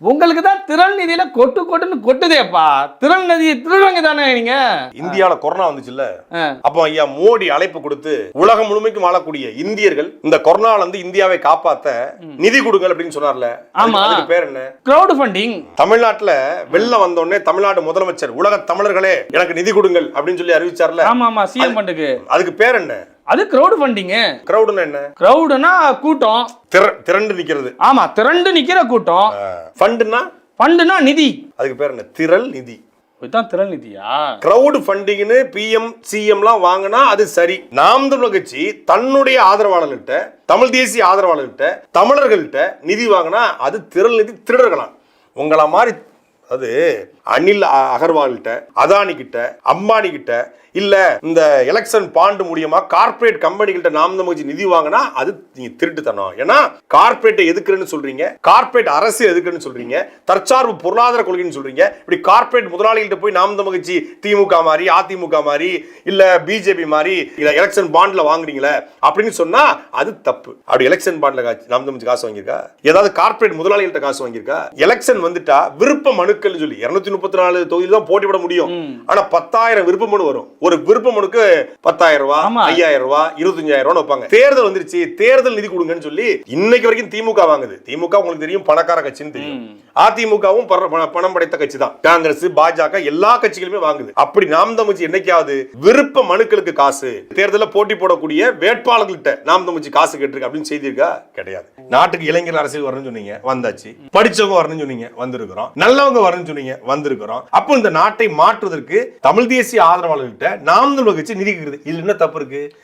உங்களுக்கு தான் திறன் நிதியில கொட்டு கொட்டுன்னு கொட்டுதேப்பா. திறன் நிதி திருடுவங்க தானே நீங்க? இந்தியால கொரோனா வந்துச்சுல்ல. அப்போ ஐயா மோடி அழைப்பு கொடுத்து உலகம் முழுமைக்கும் வாழக்கூடிய இந்தியர்கள் இந்த கொரோனால இருந்து இந்தியாவை காப்பாத்த நிதி கொடுங்கள் அப்படின்னு சொன்னார்ல? ஆமா. அதுக்கு பேர் என்ன? கிரௌட் ஃபண்டிங் தமிழ்நாட்டுல வெள்ளம் வந்த உடனே தமிழ்நாடு முதலமைச்சர் உலக தமிழர்களே எனக்கு நிதி கொடுங்கள் அப்படின்னு சொல்லி அறிவிச்சார்ல? ஆமா ஆமா சிஎம் ஃபண்டுக்கு அதுக்கு பேர் என்ன? அது கிரௌட் ஃபண்டிங் கிரௌடுன்னு என்ன? கிரௌடுனா கூட்டம். திர- திரண்டு நிக்கிறது. ஆமா திரண்டு நிக்கிற கூட்டம். ஃபண்டுனா ஃபண்டுனா நிதி. அதுக்கு பேர் என்ன? திரள் நிதி. இதுதான் திறன் நிதியா? கிரவுட் ஃபண்டிங்னு பிஎம் சிஎம்லாம் வாங்கினா அது சரி. நாம் தமிழர் கட்சி தன்னுடைய ஆதரவாளர்கள்ட்ட தமிழ் தேசிய ஆதரவாளர்கள்ட்ட தமிழர்கள்ட்ட நிதி வாங்கினா அது திரள் நிதி திருடர்களாம். உங்கள மாதிரி அது அனில் அகர்வால்கிட்ட அதானி கிட்ட அம்பானி கிட்ட இல்ல இந்த எலெக்ஷன் பாண்டு மூலியமா கார்ப்பரேட் கம்பெனிகிட்ட நாம் தமிழ் நிதி வாங்கினா அது நீங்க திருட்டுத்தனம். ஏன்னா கார்ப்பரேட்டை எதுக்குறேன்னு சொல்றீங்க? கார்ப்பரேட் அரசு எதுக்குன்னு சொல்றீங்க? தற்சார்பு பொருளாதார கொள்கைன்னு சொல்றீங்க? இப்படி கார்ப்பரேட் முதலாளிகிட்ட போய் நாம் தமிழ் திமுக மாதிரி அதிமுக மாதிரி இல்ல பிஜேபி மாதிரி இல்ல எலெக்ஷன் பாண்ட்ல வாங்குறீங்களே அப்படின்னு சொன்னா அது தப்பு. அப்படி எலெக்ஷன் பாண்ட்ல காசு நாம் காசு வாங்கியிருக்கா? ஏதாவது கார்ப்பரேட் முதலாளிகிட்ட காசு வாங்கியிருக்கா? எலெக்ஷன் வந்துட்டா விருப்ப மனுக்கள் சொல்லி இருநூத்தி முப்பத்தி நாலு தொகுதியில் தான் போட்டியிட முடியும். ஆனா பத்தாயிரம் விருப்ப மனு வரும். ஒரு விருப்ப மனுக்கு பத்தாயிரம் ரூபாய் ஆமா. ஐயாயிரம் ரூபாய் இருபத்தஞ்சாயிரம் ரூபாய் வைப்பாங்க. தேர்தல் வந்துருச்சு தேர்தல் நிதி கொடுங்கன்னு சொல்லி இன்னைக்கு வரைக்கும் திமுக வாங்குது. திமுக உங்களுக்கு தெரியும் பணக்கார கட்சின்னு தெரியும். அதிமுகவும் பணம் படைத்த கட்சி தான் காங்கிரஸ் பாஜக எல்லா கட்சிகளுமே வாங்குது. அப்படி நாம் தமிழ்ச்சி என்னைக்காவது விருப்ப மனுக்களுக்கு காசு தேர்தலில் போட்டி போடக்கூடிய வேட்பாளர்கள்ட்ட நாம் தமிழ்ச்சி காசு கேட்டிருக்கு அப்படின்னு செய்திருக்கா கிடையாது. நாட்டுக்கு இளைஞர் அரசியல் வரணும்னு சொன்னீங்க வந்தாச்சு. படிச்சவங்க வரணும்னு சொன்னீங்க வந்திருக்கிறோம். நல்லவங்க வரணும்னு சொன்னீங்க வந்திருக்கிறோம். அப்போ இந்த நாட்டை மாற்றுவதற்கு தமிழ் தேசிய ஆதரவாளர்கள்ட்ட நாம் தமிழ் கட்சி நிதி கேக்குது. இதுல என்ன தப்பு இருக்கு?